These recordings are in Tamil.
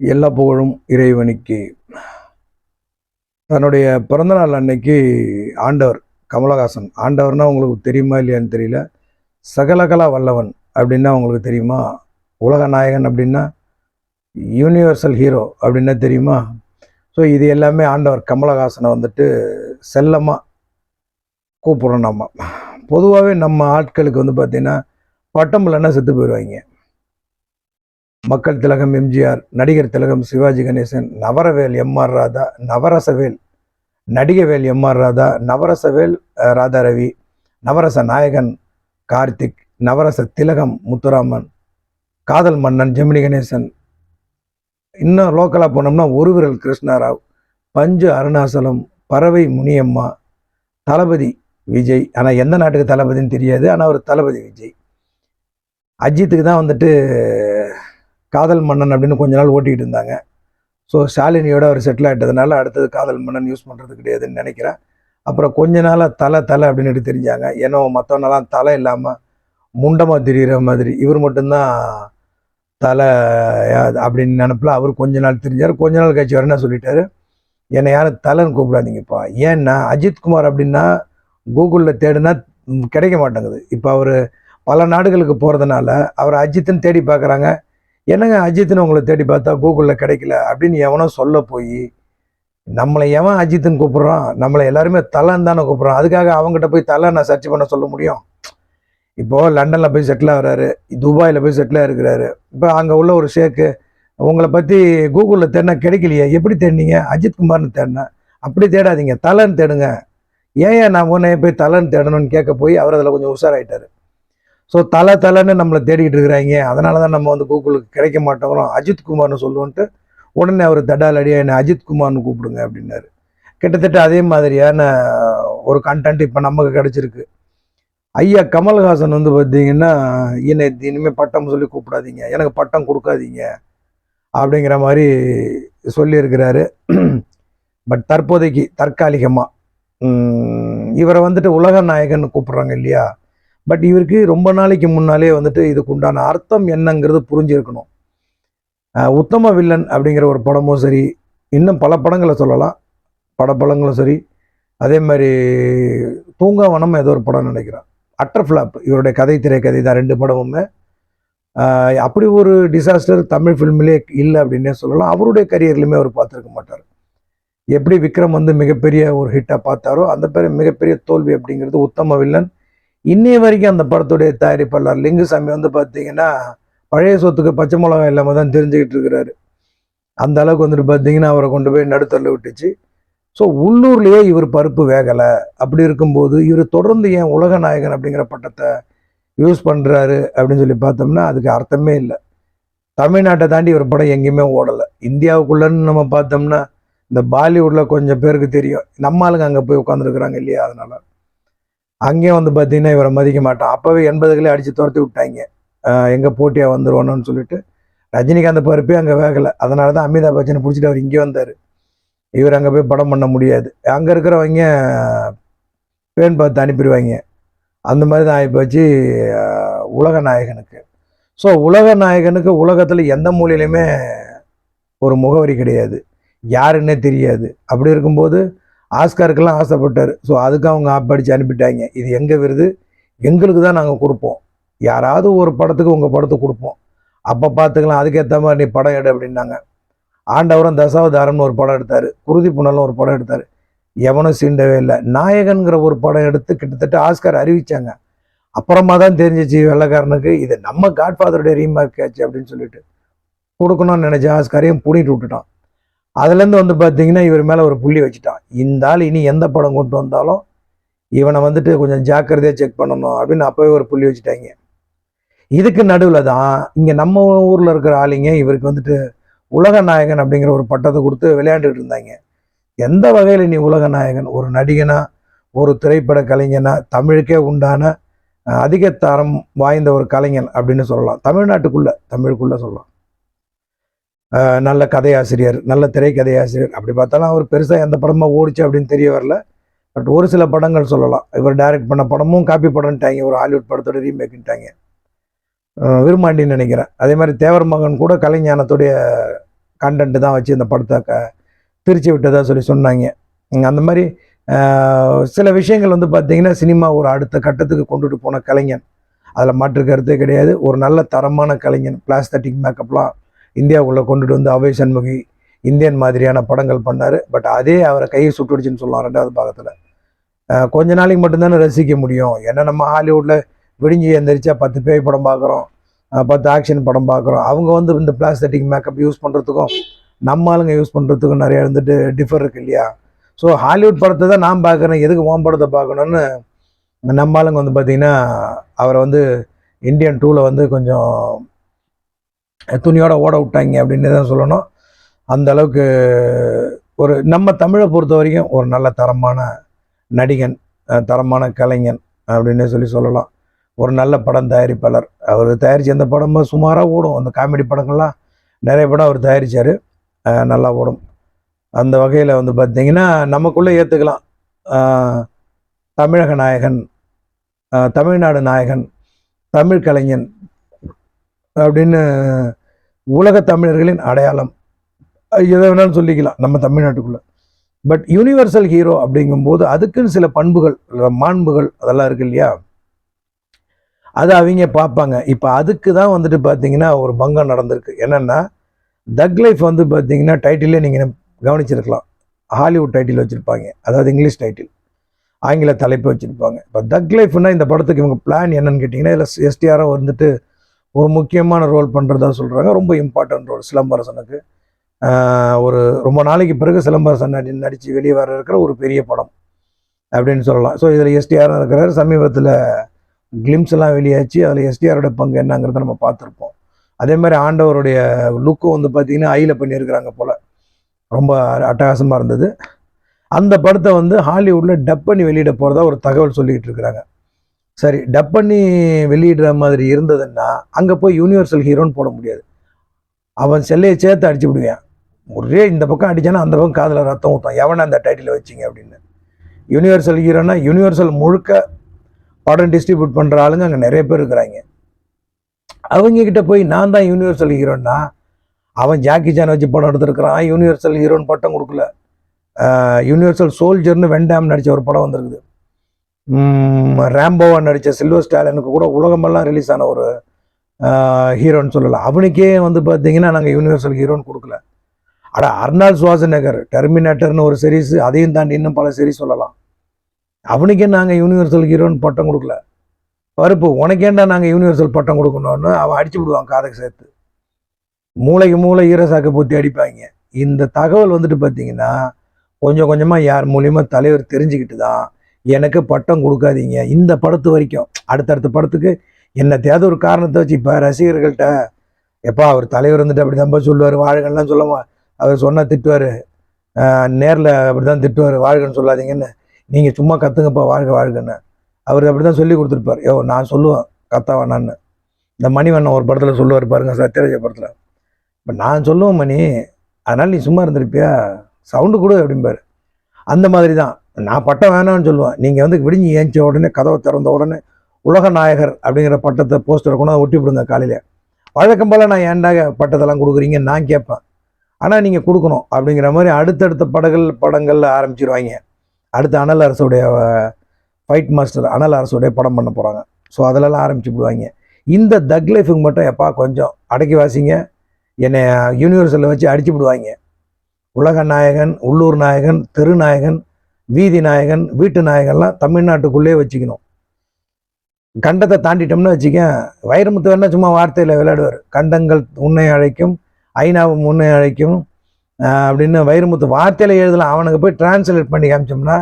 எல்லா புகழும் இறைவனுக்கு. தன்னுடைய பிறந்தநாள் அன்னைக்கு ஆண்டவர் கமலஹாசன் ஆண்டவர்னா உங்களுக்கு தெரியுமா இல்லையான்னு தெரியல. சகலகலா வல்லவன் அப்படின்னா உங்களுக்கு தெரியுமா? உலக நாயகன் அப்படின்னா யூனிவர்சல் ஹீரோ அப்படின்னா தெரியுமா? ஸோ இது எல்லாமே ஆண்டவர் கமலஹாசனை வந்துட்டு செல்லமாக கூப்பிட்றோம் நம்ம. பொதுவாகவே நம்ம ஆட்களுக்கு வந்து பார்த்திங்கன்னா பட்டம் இல்லைன்னா செத்து போயிடுவாங்க. மக்கள் திலகம் எம்ஜிஆர் நடிகர் திலகம் சிவாஜி கணேசன் நவரவேல் எம்ஆர் ராதா நவரசவேல் நடிகவேல் எம்ஆர் ராதா நவரசவேல் ராதா ரவி நவரச நாயகன் கார்த்திக் நவரச திலகம் முத்துராமன் காதல் மன்னன் ஜெமினி கணேசன். இன்னும் லோக்கலாக போனோம்னா ஒரு விரல் கிருஷ்ணராவ் பஞ்சு அருணாசலம் பறவை முனியம்மா தளபதி விஜய். ஆனால் எந்த நாட்டுக்கு தளபதின்னு தெரியாது ஆனால் அவர் தளபதி விஜய். அஜித்துக்கு தான் வந்துட்டு காதல் மன்னன் அப்படின்னு கொஞ்ச நாள் ஓட்டிகிட்டு இருந்தாங்க. ஸோ ஷாலினியோட அவர் செட்டில் ஆகிட்டதுனால அடுத்தது காதல் மன்னன் யூஸ் பண்ணுறது கிடையாதுன்னு நினைக்கிறேன். அப்புறம் கொஞ்ச நாளாக தலை தலை அப்படின்னுட்டு தெரிஞ்சாங்க. ஏன்னா மற்றவனெல்லாம் தலை இல்லாமல் முண்டமாக தெரிகிற மாதிரி. இவர் மட்டும்தான் தலை அப்படின்னு நினப்பில் அவர் கொஞ்ச நாள் தெரிஞ்சார். கொஞ்ச நாள் கழிச்சு வர என்ன சொல்லிட்டாரு? என்னை யாரும் தலைன்னு கூப்பிடாதீங்கப்பா. ஏன்னா அஜித்குமார் அப்படின்னா கூகுளில் தேடினா கிடைக்க மாட்டேங்குது. இப்போ அவர் பல நாடுகளுக்கு போகிறதுனால அவர் அஜித்துன்னு தேடி பார்க்குறாங்க. என்னங்க அஜித்னு உங்களை தேடி பார்த்தா கூகுளில் கிடைக்கல அப்படின்னு எவனோ சொல்ல போய் நம்மளை எவன் அஜித்துன்னு கூப்பிட்றான்? நம்மளை எல்லாருமே தலைன்னு தானே கூப்பிட்றான்? அதுக்காக அவங்ககிட்ட போய் தலை நான் சர்ச் பண்ண சொல்ல முடியும்? இப்போது லண்டனில் போய் செட்டில் ஆகிறாரு துபாயில் போய் செட்டில் இருக்கிறாரு இப்போ அங்கே உள்ள ஒரு ஷேக்கு உங்களை பற்றி கூகுளில் தேடினா கிடைக்கலையே எப்படி தேடினீங்க? அஜித் குமார்னு தேடினேன் அப்படி தேடாதீங்க தலைன்னு தேடுங்க. ஏன் நான் உன்னை போய் தலைன்னு தேடணும்னு கேட்க போய் அவர் அதில் கொஞ்சம் உஷாராயிட்டார். ஸோ தலை தலைன்னு நம்மளை தேடிக்கிட்டு இருக்கிறாங்க. அதனால தான் நம்ம வந்து கூகுளுக்கு கிடைக்க மாட்டோங்கிறோம். அஜித் குமார்னு சொல்லுவோன்ட்டு உடனே அவர் தடால் அடியாக என்னை அஜித் குமார்னு கூப்பிடுங்க அப்படின்னாரு. கிட்டத்தட்ட அதே மாதிரியான ஒரு கண்டென்ட் இப்போ நமக்கு கிடச்சிருக்கு. ஐயா கமல்ஹாசன் வந்து பார்த்தீங்கன்னா என்னை இனிமேல் பட்டம் சொல்லி கூப்பிடாதீங்க. எனக்கு பட்டம் கொடுக்காதீங்க. அப்படிங்கிற மாதிரி சொல்லியிருக்கிறாரு. பட் தற்போதைக்கு தற்காலிகமாக இவரை வந்துட்டு உலக நாயகன் கூப்பிட்றாங்க இல்லையா? பட் இவருக்கு ரொம்ப நாளைக்கு முன்னாலே வந்துட்டு இதுக்கு உண்டான அர்த்தம் என்னங்கிறது புரிஞ்சிருக்கணும். உத்தம வில்லன் அப்படிங்கிற ஒரு படமும் சரி இன்னும் பல படங்களை சொல்லலாம். பட படங்களும் சரி. அதே மாதிரி தூங்காவனம் ஏதோ ஒரு படம் நினைக்கிறேன். அட்டர் ஃப்ளாப் இவருடைய கதை திரைக்கதை தான் ரெண்டு படமுமே. அப்படி ஒரு டிசாஸ்டர் தமிழ் ஃபிலிமிலே இல்லை அப்படின்னே சொல்லலாம். அவருடைய கரியர்லையுமே அவர் பார்த்துருக்க மாட்டார். எப்படி விக்ரம் வந்து மிகப்பெரிய ஒரு ஹிட்டாக பார்த்தாரோ அந்த பேர் மிகப்பெரிய தோல்வி அப்படிங்கிறது உத்தம வில்லன் இன்னைய வரைக்கும் அந்த படத்துடைய தயாரிப்பாளர் லிங்குசாமி வந்து பார்த்தீங்கன்னா பழைய சொத்துக்கு பச்சை மிளகாய் இல்லாமல் தான் தெரிஞ்சுக்கிட்டு இருக்கிறாரு. அந்த அளவுக்கு வந்துட்டு பார்த்தீங்கன்னா அவரை கொண்டு போய் நடுத்தரில் விட்டுச்சு. ஸோ உள்ளூர்லேயே இவர் பருப்பு வேகலை. அப்படி இருக்கும்போது இவர் தொடர்ந்து ஏன் உலக நாயகன் அப்படிங்கிற பட்டத்தை யூஸ் பண்ணுறாரு அப்படின்னு சொல்லி பார்த்தோம்னா அதுக்கு அர்த்தமே இல்லை. தமிழ்நாட்டை தாண்டி இவர் படம் எங்கேயுமே ஓடலை. இந்தியாவுக்குள்ளன்னு நம்ம பார்த்தோம்னா இந்த பாலிவுட்டில் கொஞ்சம் பேருக்கு தெரியும். நம்ம ஆளுங்க அங்கே போய் உட்காந்துருக்குறாங்க இல்லையா அதனால. அங்கேயும் வந்து பார்த்தீங்கன்னா இவரை மதிக்க மாட்டான். அப்போவே எண்பதுகளே அடித்து துரத்தி விட்டாங்க. எங்கே போட்டியாக வந்துருவானோன்னு சொல்லிட்டு ரஜினிகாந்த் பருப்பே அங்கே வேகலை. அதனால தான் அமிதாப் பச்சனை பிடிச்சிட்டு அவர் இங்கே வந்தார். இவர் அங்கே போய் படம் பண்ண முடியாது. அங்கே இருக்கிறவங்க பேன் பார்த்து அனுப்பிடுவாங்க. அந்த மாதிரி தான் ஆகிப்போச்சு உலக நாயகனுக்கு. ஸோ உலக நாயகனுக்கு உலகத்தில் எந்த மூலையிலையுமே ஒரு முகவரி கிடையாது. யாருன்னே தெரியாது. அப்படி இருக்கும்போது ஆஸ்காருக்கெல்லாம் ஆசைப்பட்டார். ஸோ அதுக்கு அவங்க ஆப்படிச்சு அனுப்பிட்டாங்க. இது எங்கள் விருது? எங்களுக்கு தான் நாங்கள் கொடுப்போம். யாராவது ஒரு படத்துக்கு உங்கள் படத்தை கொடுப்போம். அப்போ பார்த்துக்கலாம் அதுக்கேற்ற மாதிரி நீ படம் எடு அப்படின்னாங்க. ஆண்டவரம் தசாவதாரம்னு ஒரு படம் எடுத்தார். குருதி புனல்னு ஒரு படம் எடுத்தார். எவனும் சீண்டவே இல்லை. நாயகன்கிற ஒரு படம் எடுத்து கிட்டத்தட்ட ஆஸ்கார் அறிவித்தாங்க அப்புறமா தான் தெரிஞ்சிச்சு வெள்ளைக்காரனுக்கு இது நம்ம காட்ஃபாதருடைய ரீமார்க் ஆச்சு அப்படின்னு சொல்லிட்டு. கொடுக்கணும்னு நினச்ச ஆஸ்காரையும் புடிட்டு விட்டுட்டான். அதுலேருந்து வந்து பார்த்தீங்கன்னா இவர் மேலே ஒரு புள்ளி வச்சுட்டான். இந்த ஆள் இனி எந்த படம் கொண்டு வந்தாலும் இவனை வந்துட்டு கொஞ்சம் ஜாக்கிரதையாக செக் பண்ணணும் அப்படின்னு அப்போவே ஒரு புள்ளி வச்சுட்டாங்க. இதுக்கு நடுவில் தான் இங்கே நம்ம ஊரில் இருக்கிற ஆளுங்க இவருக்கு வந்துட்டு உலக நாயகன் அப்படிங்கிற ஒரு பட்டத்தை கொடுத்து விளையாண்டுட்டு இருந்தாங்க. எந்த வகையில் நீ உலக நாயகன்? ஒரு நடிகனா? ஒரு திரைப்பட கலைஞனா? தமிழுக்கே உண்டான அதிக தரம் வாய்ந்த ஒரு கலைஞன் அப்படின்னு சொல்லலாம். தமிழ்நாட்டுக்குள்ளே தமிழுக்குள்ளே சொல்லலாம். நல்ல கதையாசிரியர் நல்ல திரைக்கதையாசிரியர். அப்படி பார்த்தாலும் அவர் பெருசாக எந்த படமாக ஓடிச்சு அப்படின்னு தெரிய வரல. பட் ஒரு சில படங்கள் சொல்லலாம். இவர் டைரக்ட் பண்ண படமும் காப்பி படம்ட்டாங்க. ஒரு ஹாலிவுட் படத்தோட ரீமேக்குன்ட்டாங்க விரும்பாண்டின்னு நினைக்கிறேன். அதே மாதிரி தேவர் மகன் கூட கலைஞானத்துடைய கண்டென்ட் தான் வச்சு இந்த படத்தை க பிரித்து விட்டதாக சொல்லி சொன்னாங்க. அந்த மாதிரி சில விஷயங்கள் வந்து பார்த்திங்கன்னா சினிமா ஒரு அடுத்த கட்டத்துக்கு கொண்டுட்டு போன கலைஞன். அதில் மாற்று கருத்தே கிடையாது. ஒரு நல்ல தரமான கலைஞன். பிளாஸ்தட்டிக் மேக்கப்லாம் இந்தியாவுக்குள்ளே கொண்டுட்டு வந்து அவை சண்முகி இந்தியன் மாதிரியான படங்கள் பண்ணார். பட் அதே அவரை கையை சுட்டுடுச்சுன்னு சொல்லலாம் ரெண்டாவது பாகத்தில். கொஞ்ச நாளைக்கு மட்டும்தானே ரசிக்க முடியும். ஏன்னா நம்ம ஹாலிவுட்டில் விடிஞ்சு எந்திரிச்சா பத்து பேய் படம் பார்க்குறோம். பத்து ஆக்ஷன் படம் பார்க்குறோம். அவங்க வந்து இந்த பிளாஸ்டிக் மேக்கப் யூஸ் பண்ணுறதுக்கும் நம்ம ஆளுங்க யூஸ் பண்ணுறதுக்கும் நிறையா இருந்துட்டு டிஃபர் இருக்கு இல்லையா? ஸோ ஹாலிவுட் படத்தை தான் நான் பார்க்குறேன். எதுக்கு ஓம் படத்தை பார்க்கணுன்னு நம்ம ஆளுங்க வந்து பார்த்திங்கன்னா அவரை வந்து இந்தியன் டூவில் வந்து கொஞ்சம் துணியோட ஓட விட்டாங்க அப்படின்னு தான் சொல்லணும். அந்த அளவுக்கு ஒரு நம்ம தமிழை பொறுத்த வரைக்கும் ஒரு நல்ல தரமான நடிகன் தரமான கலைஞன் அப்படின்னு சொல்லி சொல்லலாம். ஒரு நல்ல படம் தயாரிப்பாளர். அவர் தயாரித்த அந்த படமும் சுமாராக ஓடும். அந்த காமெடி படங்கள்லாம் நிறைய படம் அவர் தயாரித்தார் நல்லா ஓடும். அந்த வகையில் வந்து பார்த்தீங்கன்னா நமக்குள்ளே ஏற்றுக்கலாம் தமிழக நாயகன் தமிழ்நாடு நாயகன் தமிழ் கலைஞன் அப்படின்னு உலக தமிழர்களின் அடையாளம். எதை வேணாலும் சொல்லிக்கலாம் நம்ம தமிழ்நாட்டுக்குள்ளே. பட் யூனிவர்சல் ஹீரோ அப்படிங்கும்போது அதுக்குன்னு சில பண்புகள் மாண்புகள் அதெல்லாம் இருக்கு இல்லையா? அது அவங்க பார்ப்பாங்க. இப்போ அதுக்கு தான் வந்துட்டு பார்த்தீங்கன்னா ஒரு பங்கம் நடந்திருக்கு. என்னென்னா தக் லைஃப் வந்து பார்த்தீங்கன்னா டைட்டிலே நீங்கள் கவனிச்சிருக்கலாம். ஹாலிவுட் டைட்டில் வச்சுருப்பாங்க. அதாவது இங்கிலீஷ் டைட்டில் ஆங்கில தலைப்பு வச்சுருப்பாங்க. இப்போ தக் லைஃப்னா இந்த படத்துக்கு இவங்க பிளான் என்னன்னு கேட்டிங்கன்னா இதில் எஸ்டிஆரும் வந்துட்டு ஒரு முக்கியமான ரோல் பண்ணுறதா சொல்கிறாங்க ரொம்ப இம்பார்ட்டன்ட் ரோல் சிலம்பரசனுக்கு. ஒரு ரொம்ப நாளைக்கு பிறகு சிலம்பரசன் நடி நடித்து வெளியே வர இருக்கிற ஒரு பெரிய படம் அப்படின்னு சொல்லலாம். ஸோ இதில் எஸ்டிஆர் இருக்கிறார். சமீபத்தில் கிளிம்ஸ் எல்லாம் வெளியாச்சு. அதில் எஸ்டிஆரோட பங்கு என்னங்கிறத நம்ம பார்த்துருப்போம். அதே மாதிரி ஆண்டவருடைய லுக்கும் வந்து பார்த்திங்கன்னா ஐயில் பண்ணியிருக்கிறாங்க போல். ரொம்ப அட்டகாசமாக இருந்தது. அந்த படத்தை வந்து ஹாலிவுட்டில் டப் பண்ணி வெளியிட போகிறதா ஒரு தகவல் சொல்லிக்கிட்டு இருக்கிறாங்க. சரி டப் பண்ணி வெளியிடுற மாதிரி இருந்ததுன்னா அங்கே போய் யூனிவர்சல் ஹீரோன்னு போட முடியாது. அவன் செல்லையை சேர்த்து அடிச்சு விடுவேன். ஒரே இந்த பக்கம் அடித்தானா அந்த பக்கம் காதில் ரத்தம் ஊற்றும் எவனை அந்த டைட்டில் வச்சிங்க அப்படின்னு. யூனிவர்சல் ஹீரோனா யூனிவர்சல் முழுக்க படம் டிஸ்ட்ரிபியூட் பண்ணுற ஆளுங்க அங்கே நிறைய பேர் இருக்கிறாங்க. அவங்கக்கிட்ட போய் நான் தான் யூனிவர்சல் ஹீரோன்னா அவன் ஜாக்கி சான் வச்சு படம் எடுத்திருக்கிறான் யூனிவர்சல் ஹீரோன்னு பட்டம் கொடுக்கல. யூனிவர்சல் சோல்ஜர்னு வெண்டாம் நடித்த ஒரு படம் வந்திருக்குது. ரேம்போவா நடித்த சில்வர் ஸ்டாலினுக்கு கூட உலகமெல்லாம் ரிலீஸ் ஆன ஒரு ஹீரோன்னு சொல்லலாம். அவனுக்கே வந்து பார்த்தீங்கன்னா நாங்கள் யூனிவர்சல் ஹீரோன்னு கொடுக்கல. அட அர்னால் சுவாசநகர் டெர்மினேட்டர்னு ஒரு சீரீஸ் அதையும் தாண்டி இன்னும் பல சீரீஸ் சொல்லலாம். அவனுக்கே நாங்கள் யூனிவர்சல் ஹீரோன்னு பட்டம் கொடுக்கல. பருப்பு உனக்கேண்டா நாங்கள் யூனிவர்சல் பட்டம் கொடுக்கணும்னு அவன் அடிச்சு விடுவான் காதுக்கு சேர்த்து. மூளைக்கு மூளை ஈரசாக்க பூத்தி அடிப்பாங்க. இந்த தகவல் வந்துட்டு பார்த்தீங்கன்னா கொஞ்சம் கொஞ்சமாக யார் மூலியமாக தலைவர் தெரிஞ்சுக்கிட்டு தான் எனக்கு பட்டம் கொடுக்காதீங்க. இந்த படத்து வரைக்கும். அடுத்தடுத்த படத்துக்கு என்னத்தையாவது ஒரு காரணத்தை வச்சு இப்போ ரசிகர்கள்ட்ட எப்பா அவர் தலைவர் வந்துட்டு அப்படி தான் சொல்லுவார் வாழ்கன்லாம் சொல்லுவா அவர் சொன்னால் திட்டுவார். நேரில் அப்படி தான் திட்டுவார் வாழ்கன்னு சொல்லாதீங்கன்னு. நீங்கள் சும்மா கத்துங்கப்பா வாழ்க வாழ்கன்னு. அவர் அப்படி தான் சொல்லி கொடுத்துருப்பார். யோ நான் சொல்லுவேன் கத்தா வேணான்னு. இந்த மணிவண்ணன் ஒரு படத்தில் சொல்லுவார் பாருங்க சத்யராஜ படத்தில். இப்போ நான் சொல்லுவேன் மணி அதனால் நீ சும்மா இருந்திருப்பியா? சவுண்டு கூட அப்படிம்பார். அந்த மாதிரி தான் நான் பட்டம் வேணாம்னு சொல்லுவேன். நீங்கள் வந்து விடிஞ்சு ஏஞ்ச உடனே கதவை திறந்த உடனே உலக நாயகர் அப்படிங்கிற பட்டத்தை போஸ்டரை கொண்டு ஒட்டி விடுங்க காலையில். வழக்கம் போல் நான் ஏண்டாக பட்டத்தெல்லாம் கொடுக்குறீங்கன்னு நான் கேட்பேன். ஆனால் நீங்கள் கொடுக்கணும் அப்படிங்கிற மாதிரி அடுத்தடுத்த படங்கள் படங்களில் ஆரம்பிச்சிருவாங்க. அடுத்த அனல் அரசுடைய ஃபைட் மாஸ்டர் அனல் அரசுடைய படம் பண்ண போகிறாங்க ஸோ அதிலெல்லாம் ஆரம்பிச்சு விடுவாங்க. இந்த தக் லைஃபுக்கு மட்டும் எப்பா கொஞ்சம் அடக்கி வாசிங்க. என்னை யூனிவர்சலில் வச்சு அடிச்சு விடுவாங்க. உலக நாயகன் உள்ளூர் நாயகன் தெருநாயகன் வீதி நாயகன் வீட்டு நாயகன்லாம் தமிழ்நாட்டுக்குள்ளே வச்சுக்கணும். கண்டத்தை தாண்டிட்டோம்னு வச்சுக்க வைரமுத்து வேணா சும்மா வார்த்தையில் விளையாடுவார். கண்டங்கள் உன்னை அழைக்கும் ஐநாவும் உன்னை அழைக்கும் அப்படின்னு வைரமுத்து வார்த்தையில் எழுதலாம். அவனுக்கு போய் டிரான்ஸ்லேட் பண்ணி காமிச்சோம்னா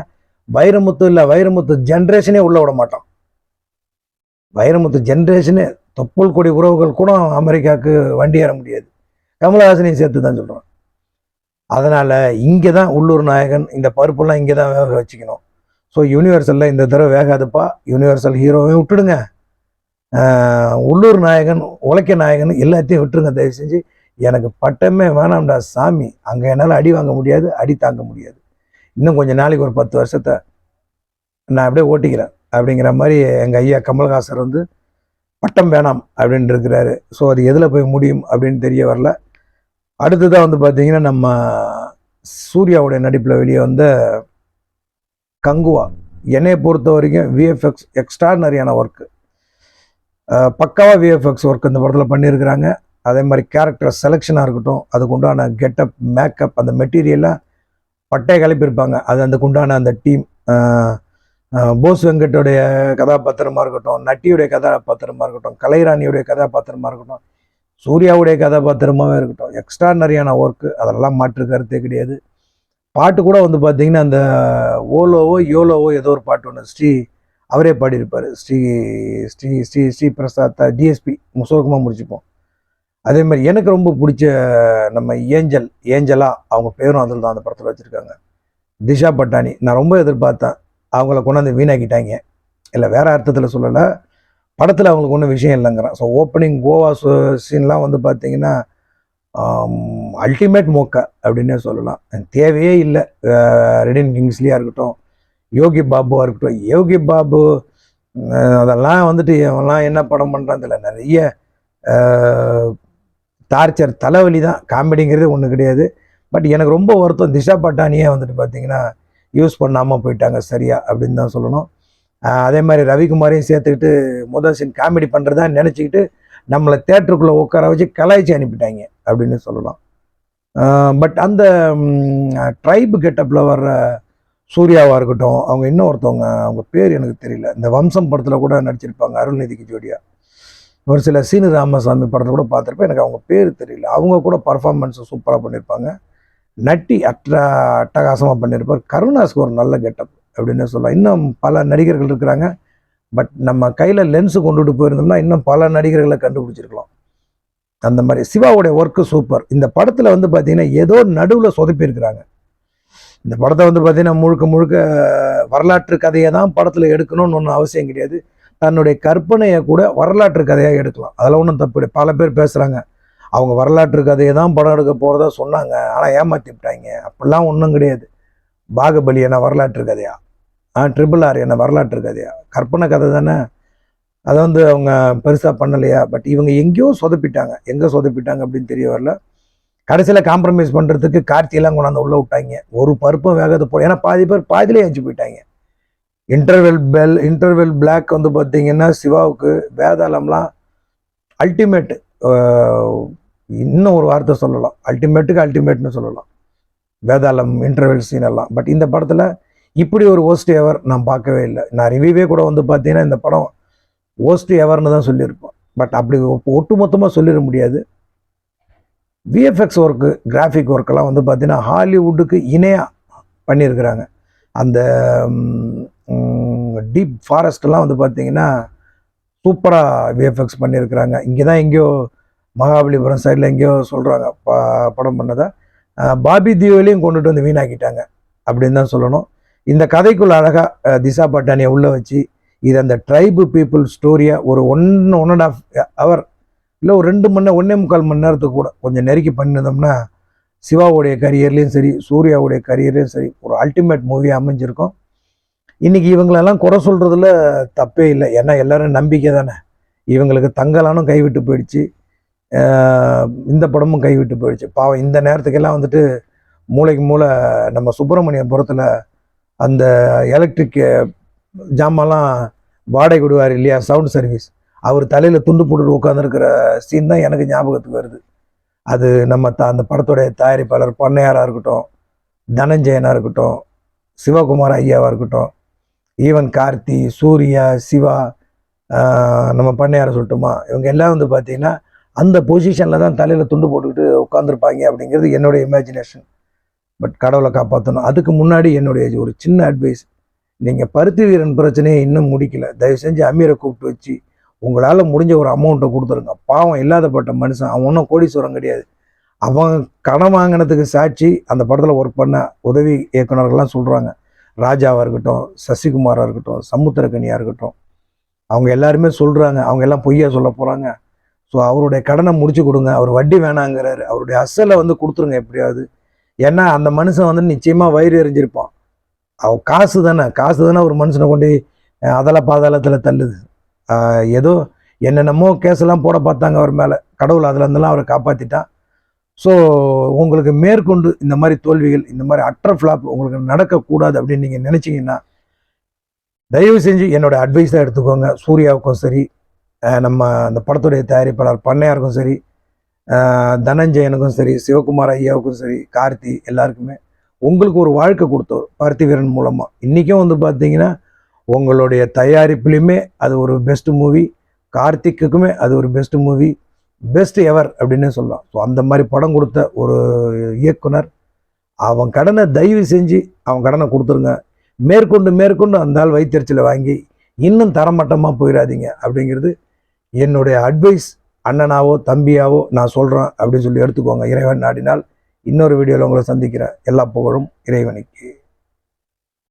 வைரமுத்து இல்லை வைரமுத்து ஜென்ரேஷனே உள்ள விட மாட்டான். வைரமுத்து ஜென்ரேஷனே தொப்புள் கொடி உறவுகள் கூட அமெரிக்காவுக்கு வண்டி ஏற முடியாது. கமலஹாசனையும் சேர்த்து தான் சொல்கிறோம் அதனால் இங்கே தான் உள்ளூர் நாயகன் இந்த பருப்பெல்லாம் இங்கே தான் வேக வச்சுக்கணும். ஸோ யூனிவர்சலில் இந்த தடவை வேகாதுப்பா. யூனிவர்சல் ஹீரோவையும் விட்டுடுங்க. உள்ளூர் நாயகன் உழைக்க நாயகன் எல்லாத்தையும் விட்டுருங்க தயவு செஞ்சு எனக்கு பட்டமே வேணாம்டா சாமி. அங்கே என்னால் அடி வாங்க முடியாது அடி தாங்க முடியாது. இன்னும் கொஞ்சம் நாளைக்கு ஒரு பத்து வருஷத்தை நான் அப்படியே ஓட்டிக்கிறேன். அப்படிங்கிற மாதிரி எங்கள் ஐயா கமல்ஹாசர் வந்து பட்டம் வேணாம் அப்படின்ட்டு இருக்கிறாரு. ஸோ அது எதில் போய் முடியும் அப்படின்னு தெரிய வரல. அடுத்ததாக வந்து பார்த்தீங்கன்னா நம்ம சூர்யாவுடைய நடிப்பில் வெளியே வந்த கங்குவா. என்னையை பொறுத்த வரைக்கும் விஎஃப்எக்ஸ் எக்ஸ்ட்ரானரியான ஒர்க்கு பக்காவாக விஎஃப்எக்ஸ் ஒர்க் இந்த படத்தில் பண்ணியிருக்கிறாங்க. அதே மாதிரி கேரக்டர் செலெக்ஷனாக இருக்கட்டும் அதுக்கு உண்டான கெட்டப் மேக்கப் அந்த மெட்டீரியலாக பட்டையை கிளப்பியிருப்பாங்க அது அதுக்கு உண்டான அந்த டீம் போஸ் வெங்கட்டுடைய கதாபாத்திரமாக இருக்கட்டும் நட்டியுடைய கதாபாத்திரமாக இருக்கட்டும் கலைராணியுடைய கதாபாத்திரமாக இருக்கட்டும் சூர்யாவுடைய கதாபாத்திரமாகவே இருக்கட்டும். எக்ஸ்ட்ரானரியான ஒர்க்கு அதெல்லாம் மாற்று கருத்தே கிடையாது. பாட்டு கூட வந்து பார்த்திங்கன்னா அந்த ஓலோவோ யோலோவோ ஏதோ ஒரு பாட்டு ஒன்று ஸ்ரீ அவரே பாடியிருப்பார். ஸ்ரீ ஸ்ரீ ஸ்ரீ ஸ்ரீ பிரசாத் டிஎஸ்பி சுருக்கமாக முடிச்சுப்போம். அதே மாதிரி எனக்கு ரொம்ப பிடிச்ச நம்ம ஏஞ்சல் ஏஞ்சலா அவங்க பேரும் அதில் தான் அந்த படத்தில் வச்சுருக்காங்க. திஷா பட்டானி நான் ரொம்ப எதிர்பார்த்தேன். அவங்கள கொண்டாந்து வீணாக்கிட்டாங்க. இல்லை வேறு அர்த்தத்தில் சொல்லலை. படத்தில் அவங்களுக்கு ஒன்றும் விஷயம் இல்லைங்கிறான். ஸோ ஓப்பனிங் கோவா சீன்லாம் வந்து பார்த்தீங்கன்னா அல்டிமேட் மோக்க அப்படின்னே சொல்லலாம். தேவையே இல்லை. ரெடின் கிங்ஸ்லியாக இருக்கட்டும் யோகி பாபுவாக இருக்கட்டும் யோகி பாபு அதெல்லாம் வந்துட்டு இவெல்லாம் என்ன படம் பண்ணுறான் தெரியல. நிறைய டார்ச்சர் தலைவலி தான். காமெடிங்கிறது ஒன்றும் கிடையாது. பட் எனக்கு ரொம்ப வருத்தம். திஷா பட்டானியே வந்துட்டு பார்த்தீங்கன்னா யூஸ் பண்ணாமல் போயிட்டாங்க சரியா அப்படின்னு தான் சொல்லணும். அதே மாதிரி ரவிக்குமாரையும் சேர்த்துக்கிட்டு முதல் சீன் காமெடி பண்ணுறதா நினச்சிக்கிட்டு நம்மளை தேட்டருக்குள்ளே உட்கார வச்சு கலாய்ச்சி அனுப்பிட்டாங்க அப்படின்னு சொல்லலாம். பட் அந்த ட்ரைபு கெட்டப்பில் வர்ற சூர்யாவாக இருக்கட்டும் அவங்க இன்னும் ஒருத்தவங்க அவங்க பேர் எனக்கு தெரியல. இந்த வம்சம் படத்தில் கூட நடிச்சிருப்பாங்க அருள்நிதிக்கு ஜோடியாக ஒரு சில சீனு ராமசாமி படத்தை கூட பார்த்துருப்பேன் எனக்கு அவங்க பேர் தெரியல. அவங்க கூட பர்ஃபார்மன்ஸ் சூப்பராக பண்ணியிருப்பாங்க நட்டி அட்ட அட்டகாசமாக பண்ணியிருப்பார் கருணாஸ்க்கு ஒரு நல்ல கெட்டப் அப்படின்னு சொல்லலாம். இன்னும் பல நடிகர்கள் இருக்கிறாங்க. பட் நம்ம கையில் லென்ஸு கொண்டுட்டு போயிருந்தோம்னா இன்னும் பல நடிகர்களை கண்டுபிடிச்சிருக்கலாம். அந்த மாதிரி சிவாவுடைய ஒர்க்கு சூப்பர் இந்த படத்தில் வந்து பார்த்தீங்கன்னா ஏதோ நடுவில் சொதப்பியிருக்கிறாங்க. இந்த படத்தை வந்து பார்த்தீங்கன்னா முழுக்க முழுக்க வரலாற்று கதையை தான் படத்தில் எடுக்கணும்னு ஒன்றும் அவசியம் கிடையாது. தன்னுடைய கற்பனையை கூட வரலாற்று கதையாக எடுக்கலாம். அதெல்லாம் ஒன்றும் தப்பு பல பேர் பேசுகிறாங்க அவங்க வரலாற்று கதையை தான் படம் எடுக்க போகிறதா சொன்னாங்க. ஆனால் ஏமாற்றி விட்டாங்க அப்படிலாம் ஒன்றும் கிடையாது. பாகுபலி என்ன வரலாற்று கதையா. ட்ரிபிள் ஆர் என்ன வரலாற்று கதையா? கற்பனை கதை தானே? அதை வந்து அவங்க பெருசாக பண்ணலையா? பட் இவங்க எங்கேயோ சொதப்பிட்டாங்க. எங்கே சொதப்பிட்டாங்க அப்படின்னு தெரிய வரல. கடைசியில் காம்ப்ரமைஸ் பண்ணுறதுக்கு கார்த்தியெல்லாம் கொண்டாந்து உள்ளே விட்டாங்க. ஒரு பருப்பும் வேகத்தை போ ஏன்னா பாதி பேர் பாதியிலே அஞ்சு போயிட்டாங்க. இன்டர்வெல் பெல் இன்டர்வெல் பிளாக் வந்து பார்த்தீங்கன்னா சிவாவுக்கு வேதாளம்லாம் அல்டிமேட் இன்னும் ஒரு வார்த்தை சொல்லலாம். அல்டிமேட்டுக்கு அல்டிமேட்னு சொல்லலாம். வேதாளம் இன்டர்வெல் சீன் எல்லாம். பட் இந்த படத்தில் இப்படி ஒரு ஓஸ்ட் எவர் நான் பார்க்கவே இல்லை. நான் ரிவ்யூவே கூட வந்து பார்த்தீங்கன்னா இந்த படம் ஓஸ்ட் எவர்னு தான் சொல்லியிருப்போம். பட் அப்படி ஒட்டு மொத்தமாக சொல்லிட முடியாது. விஎஃப்எக்ஸ் ஒர்க்கு கிராஃபிக் ஒர்க்கெல்லாம் வந்து பார்த்தீங்கன்னா ஹாலிவுட்டுக்கு இணையாக பண்ணியிருக்கிறாங்க. அந்த டீப் ஃபாரஸ்ட்லாம் வந்து பார்த்தீங்கன்னா சூப்பராக விஎஃப்எக்ஸ் பண்ணியிருக்கிறாங்க. இங்கே தான் எங்கேயோ மகாபலிபுரம் சைடில் எங்கேயோ சொல்கிறாங்க ப படம் பண்ணதை. பாபி தியோலையும் கொண்டுட்டு வந்து வீணாக்கிட்டாங்க. அப்படின்னு தான் சொல்லணும். இந்த கதைக்குள்ள அழகாக திசா பட்டானியை உள்ளே வச்சு இது அந்த ட்ரைபு பீப்புள் ஸ்டோரியை ஒரு one one and half hour இல்லை ஒரு ரெண்டு மணி நேரம் ஒன்றே முக்கால் மணி நேரத்துக்கு கூட கொஞ்சம் நெருக்கி பண்ணியிருந்தோம்னா சிவாவுடைய கரியர்லேயும் சரி சூர்யாவுடைய கரியர்லேயும் சரி ஒரு அல்டிமேட் மூவி அமைஞ்சிருக்கும். இன்றைக்கி இவங்களெல்லாம் குறை சொல்கிறதுல தப்பே இல்லை. ஏன்னா எல்லோரும் நம்பிக்கை தானே. இவங்களுக்கு தங்கலானும் கைவிட்டு போயிடுச்சு. இந்த படமும் கைவிட்டு போயிடுச்சு. பாவம் இந்த நேரத்துக்கெல்லாம் வந்துட்டு மூளைக்கு மூளை நம்ம சுப்பிரமணியபுரத்தில் அந்த எலக்ட்ரிக் ஜாமான்லாம் வாடகை விடுவார் இல்லையா? சவுண்ட் சர்வீஸ் அவர் தலையில் துண்டு போட்டு உட்காந்துருக்கிற சீன் தான் எனக்கு ஞாபகத்துக்கு வருது. அது நம்ம த அந்த படத்துடைய தயாரிப்பாளர் பொன்னையாராக இருக்கட்டும் தனஞ்சயனாக இருக்கட்டும் சிவகுமார் ஐயாவாக இருக்கட்டும் ஈவன் கார்த்தி சூர்யா சிவா நம்ம பண்ணையார சொல்லட்டுமா? இவங்க எல்லாம் வந்து பார்த்திங்கன்னா அந்த பொசிஷனில் தான் தலையில் துண்டு போட்டுக்கிட்டு உட்காந்துருப்பாங்க அப்படிங்கிறது என்னுடைய இமேஜினேஷன் பட் கடவுளை காப்பாற்றணும் அதுக்கு முன்னாடி என்னுடைய ஒரு சின்ன அட்வைஸ் நீங்கள் பருத்தி வீரன் பிரச்சனையை இன்னும் முடிக்கல. தயவு செஞ்சு அமீரை கூப்பிட்டு வச்சு உங்களால் முடிஞ்ச ஒரு அமௌண்ட்டை கொடுத்துருங்க. பாவம் இல்லாதப்பட்ட மனுஷன். அவன் ஒன்றும் கோடீஸ்வரம் கிடையாது. அவன் கடன் வாங்கினதுக்கு சாட்சி அந்த படத்தில் ஒர்க் பண்ண உதவி இயக்குனர்கள்லாம் சொல்கிறாங்க ராஜாவாக இருக்கட்டும் சசிகுமாராக இருக்கட்டும் சமுத்திரக்கனியாக இருக்கட்டும். அவங்க எல்லாருமே சொல்கிறாங்க அவங்க எல்லாம் பொய்யா சொல்ல போகிறாங்க ஸோ அவருடைய கடனை முடிச்சு கொடுங்க. அவர் வட்டி வேணாங்கிறாரு. அவருடைய அசலை வந்து கொடுத்துருங்க எப்படியாவது. ஏன்னா அந்த மனுஷன் வந்து நிச்சயமாக வயிறு எரிஞ்சிருப்பான். அவ காசு தானே காசு தானே ஒரு மனுஷனை கொண்டு அஹ், அதல பாதாளத்தில் தள்ளுது. ஏதோ என்னென்னமோ கேஸெல்லாம் போட பார்த்தாங்க அவர் மேலே. கடவுள் அதுலேருந்துலாம் அவரை காப்பாற்றிட்டான் ஸோ உங்களுக்கு மேற்கொண்டு இந்த மாதிரி தோல்விகள் இந்த மாதிரி அட்டர் ஃப்ளாப் உங்களுக்கு நடக்கக்கூடாது அப்படின்னு நீங்கள் நினச்சிங்கன்னா தயவு செஞ்சு என்னோட அட்வைஸாக எடுத்துக்கோங்க. சூர்யாவுக்கும் சரி நம்ம அந்த படத்துடைய தயாரிப்பாளர் பண்ணையாருக்கும் சரி தனஞ்சயனுக்கும் சரி சிவகுமார் ஐயாவுக்கும் சரி கார்த்தி எல்லாருக்குமே உங்களுக்கு ஒரு வாழ்க்கை கொடுத்தவர் பார்த்திவீரன் மூலமாக இன்றைக்கும் வந்து பார்த்தீங்கன்னா உங்களுடைய தயாரிப்புலையுமே அது ஒரு பெஸ்ட் மூவி கார்த்திக்குமே அது ஒரு பெஸ்ட் மூவி பெஸ்ட் எவர் அப்படின்னு சொல்லலாம். ஸோ அந்த மாதிரி படம் கொடுத்த ஒரு இயக்குனர் அவன் கடனை தயவு செஞ்சு அவன் கடனை கொடுத்துருங்க. மேற்கொண்டு மேற்கொண்டு அந்த ஆள் வைத்தறிச்சலை வாங்கி இன்னும் தரமட்டமாக போயிடாதீங்க அப்படிங்கிறது என்னுடைய அட்வைஸ் அண்ணனாவோ தம்பியாவோ நான் சொல்கிறேன் அப்படின்னு சொல்லி எடுத்துக்கோங்க. இறைவன் நாடினால் இன்னொரு வீடியோவில் உங்களை சந்திக்கிறேன். எல்லா புகழும் இறைவனுக்கு.